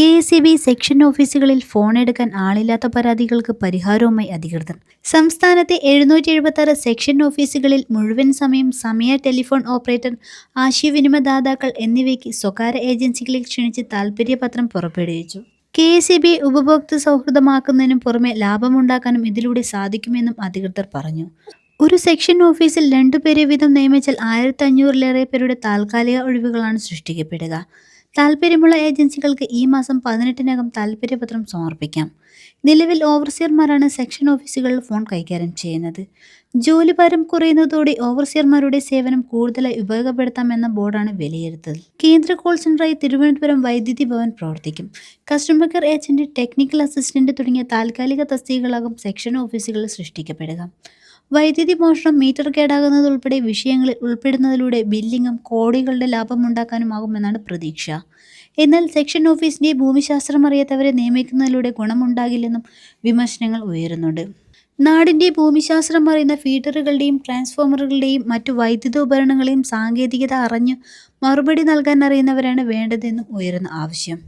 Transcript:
K S B section ഓഫീസുകളിൽ phone എടുക്കാൻ ആളില്ലാത്ത പരാതികൾക്ക് പരിഹാരവുമായി അധികൃതർ. സംസ്ഥാനത്തെ എഴുന്നൂറ്റി എഴുപത്തി സെക്ഷൻ ഓഫീസുകളിൽ മുഴുവൻ സമയം സമയ ടെലിഫോൺ ഓപ്പറേറ്റർ ആശയവിനിമയദാതാക്കൾ എന്നിവയ്ക്ക് സ്വകാര്യ ഏജൻസികളിൽ ക്ഷണിച്ച് താൽപ്പര്യപത്രം പുറപ്പെടുവിച്ചു. കെ എസ് ബി ഉപഭോക്തൃ സൗഹൃദമാക്കുന്നതിനും പുറമെ ലാഭമുണ്ടാക്കാനും ഇതിലൂടെ സാധിക്കുമെന്നും അധികൃതർ പറഞ്ഞു. ഒരു സെക്ഷൻ ഓഫീസിൽ രണ്ടുപേരെ വീതം നിയമിച്ചാൽ ആയിരത്തി അഞ്ഞൂറിലേറെ പേരുടെ താൽക്കാലിക ഒഴിവുകളാണ് സൃഷ്ടിക്കപ്പെടുക. താൽപ്പര്യമുള്ള ഏജൻസികൾക്ക് ഈ മാസം പതിനെട്ടിനകം താൽപ്പര്യപത്രം സമർപ്പിക്കാം. നിലവിൽ ഓവർസിയർമാരാണ് സെക്ഷൻ ഓഫീസുകളിൽ ഫോൺ കൈകാര്യം ചെയ്യുന്നത്. ജോലിഭാരം കുറയുന്നതോടെ ഓവർസിയർമാരുടെ സേവനം കൂടുതലായി ഉപയോഗപ്പെടുത്താമെന്ന ബോർഡാണ് വിലയിരുത്തൽ. കേന്ദ്ര കോൾ സെന്ററായി തിരുവനന്തപുരം വൈദ്യുതി ഭവൻ പ്രവർത്തിക്കും. Customer care agent technical assistant തുടങ്ങിയ താൽക്കാലിക തസ്തികകളാകും സെക്ഷൻ ഓഫീസുകളിൽ സൃഷ്ടിക്കപ്പെടുക. വൈദ്യുതി മോഷണം മീറ്റർ കേടാകുന്നത് ഉൾപ്പെടെ വിഷയങ്ങളിൽ ഉൾപ്പെടുന്നതിലൂടെ ബില്ലിങ്ങും കോടികളുടെ ലാഭമുണ്ടാക്കാനുമാകുമെന്നാണ് പ്രതീക്ഷ. എന്നാൽ സെക്ഷൻ ഓഫീസിന്റെ ഭൂമിശാസ്ത്രം അറിയാത്തവരെ നിയമിക്കുന്നതിലൂടെ ഗുണമുണ്ടാകില്ലെന്നും വിമർശനങ്ങൾ ഉയരുന്നുണ്ട്. നാടിന്റെ ഭൂമിശാസ്ത്രം അറിയുന്ന ഫീഡറുകളുടെയും ട്രാൻസ്ഫോമറുകളുടെയും മറ്റു വൈദ്യുത ഉപകരണങ്ങളെയും സാങ്കേതികത അറിഞ്ഞ് മറുപടി നൽകാൻ അറിയുന്നവരാണ് വേണ്ടതെന്നും ഉയരുന്ന ആവശ്യം.